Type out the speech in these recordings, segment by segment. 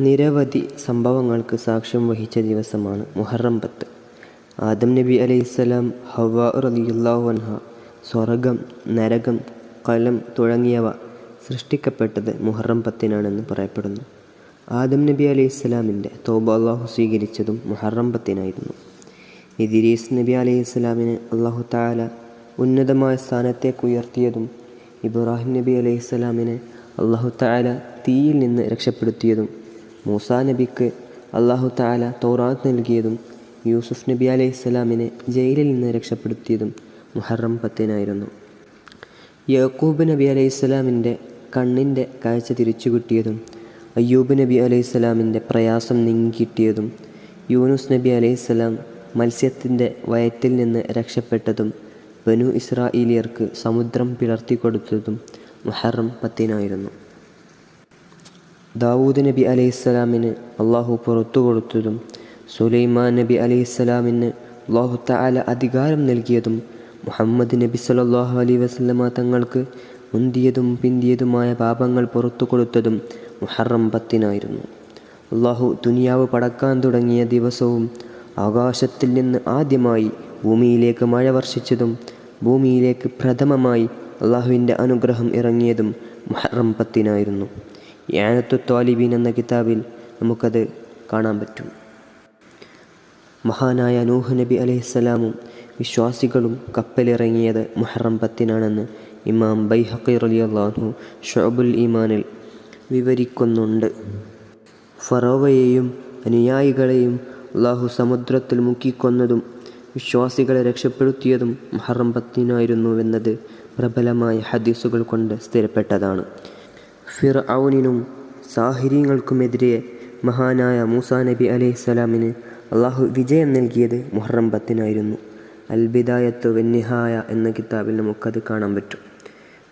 നിരവധി സംഭവങ്ങൾക്ക് സാക്ഷ്യം വഹിച്ച ദിവസമാണ് മുഹറം പത്ത്. ആദം നബി അലൈഹിസ്സലാം ഹവ്വ റളിയല്ലാഹു അൻഹ സ്വർഗം നരകം കലം തുടങ്ങിയവ സൃഷ്ടിക്കപ്പെട്ടത് മുഹറം പത്തിനാണെന്ന് പറയപ്പെടുന്നു. ആദം നബി അലൈഹിസ്സലാമിന്റെ തോബ അള്ളാഹു സ്വീകരിച്ചതും മുഹറം പത്തിനായിരുന്നു. ഇദിരീസ് നബി അലൈഹിസ്സലാമിന് അള്ളാഹു താല ഉന്നതമായ സ്ഥാനത്തേക്ക് ഉയർത്തിയതും ഇബ്രാഹിം നബി അലൈഹിസ്സലാമിനെ അള്ളാഹു താല തീയിൽ നിന്ന് രക്ഷപ്പെടുത്തിയതും മൂസാ നബിക്ക് അള്ളാഹു താല തൗറാത്ത് നൽകിയതും യൂസുഫ് നബി അലൈഹി അലൈഹിസ്സലാമിനെ ജയിലിൽ നിന്ന് രക്ഷപ്പെടുത്തിയതും മുഹറം പത്തിനായിരുന്നു. യാക്കൂബ് നബി അലൈഹി ഇസ്ലാമിന്റെ കണ്ണിന്റെ കാഴ്ച തിരിച്ചു കിട്ടിയതും അയ്യൂബ് നബി അലൈഹി ഇസ്ലാമിന്റെ പ്രയാസം നീങ്ങിക്കിട്ടിയതും യൂനുസ് നബി അലൈഹി ഇസ്ലാം മത്സ്യത്തിന്റെ വയറ്റിൽ നിന്ന് രക്ഷപ്പെട്ടതും ബനു ഇസ്രായേലിയർക്ക് സമുദ്രം പിളർത്തി പിളർത്തിക്കൊടുത്തതും മുഹറം പത്തിനായിരുന്നു. ദാവൂദ് നബി അലൈഹിസ്സലാമിന് അള്ളാഹു പുറത്തു കൊടുത്തതും സുലൈമാൻ നബി അലൈഹിസ്സലാമിന് അള്ളാഹു തആല അധികാരം നൽകിയതും മുഹമ്മദ് നബി സല്ലാഹു അലൈ വസല്ലമ തങ്ങൾക്ക് മുന്തിയതും പിന്തിയതുമായ പാപങ്ങൾ പുറത്തു കൊടുത്തതും മുഹറം പത്തിനായിരുന്നു. അള്ളാഹു ദുനിയാവ് പടക്കാൻ തുടങ്ങിയ ദിവസവും ആകാശത്തിൽ നിന്ന് ആദ്യമായി ഭൂമിയിലേക്ക് മഴ വർഷിച്ചതും ഭൂമിയിലേക്ക് പ്രഥമമായി അള്ളാഹുവിന്റെ അനുഗ്രഹം ഇറങ്ങിയതും മുഹറം പത്തിനായിരുന്നു. യാനത്തു ത്വാലിബീൻ എന്ന കിതാബിൽ നമുക്കത് കാണാൻ പറ്റും. മഹാനായ നൂഹ് നബി അലൈഹിസ്സലാമും വിശ്വാസികളും കപ്പലിറങ്ങിയത് മുഹറം പത്തിനാണെന്ന് ഇമാം ബൈഹഖി അള്ളാഹു ഷോബുൽ ഈമാനിൽ വിവരിക്കുന്നുണ്ട്. ഫറോവയെയും അനുയായികളെയും അള്ളാഹു സമുദ്രത്തിൽ മുക്കിക്കൊന്നതും വിശ്വാസികളെ രക്ഷപ്പെടുത്തിയതും മുഹറം പത്തിനായിരുന്നുവെന്നത് പ്രബലമായ ഹദീസുകൾ കൊണ്ട് സ്ഥിരപ്പെട്ടതാണ്. ഫിർ ഔനിനും സാഹിര്യങ്ങൾക്കുമെതിരെ മഹാനായ മൂസാ നബി അലൈഹി അലൈഹിസ്സലാമിന് അള്ളാഹു വിജയം നൽകിയത് മുഹറം പത്തിനായിരുന്നു. അൽബിദായത്ത് വെന്നിഹായ എന്ന കിതാബിൽ നമുക്കത് കാണാൻ പറ്റും.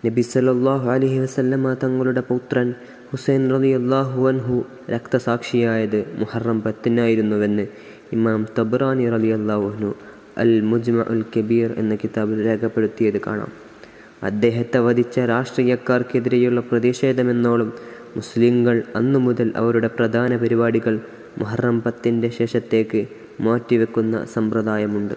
നബി സല്ലല്ലാഹു അലഹി വസല്ലമ തങ്ങളുടെ പുത്രൻ ഹുസൈൻ റലി അള്ളാഹു അൻഹു രക്തസാക്ഷിയായത് മുഹറം പത്തിനായിരുന്നുവെന്ന് ഇമാം തബ്രാനി റലി അള്ളാഹുനു അൽ മുജ്മ ഉൽ കബീർ എന്ന കിതാബിൽ രേഖപ്പെടുത്തിയത് കാണാം. അദ്ദേഹത്തെ വധിച്ച രാഷ്ട്രീയക്കാർക്കെതിരെയുള്ള പ്രതിഷേധമെന്നോളം മുസ്ലിങ്ങൾ അന്നു മുതൽ അവരുടെ പ്രധാന പരിപാടികൾ മുഹറം പത്തിന്റെ ശേഷത്തേക്ക് മാറ്റിവെക്കുന്ന സമ്പ്രദായമുണ്ട്.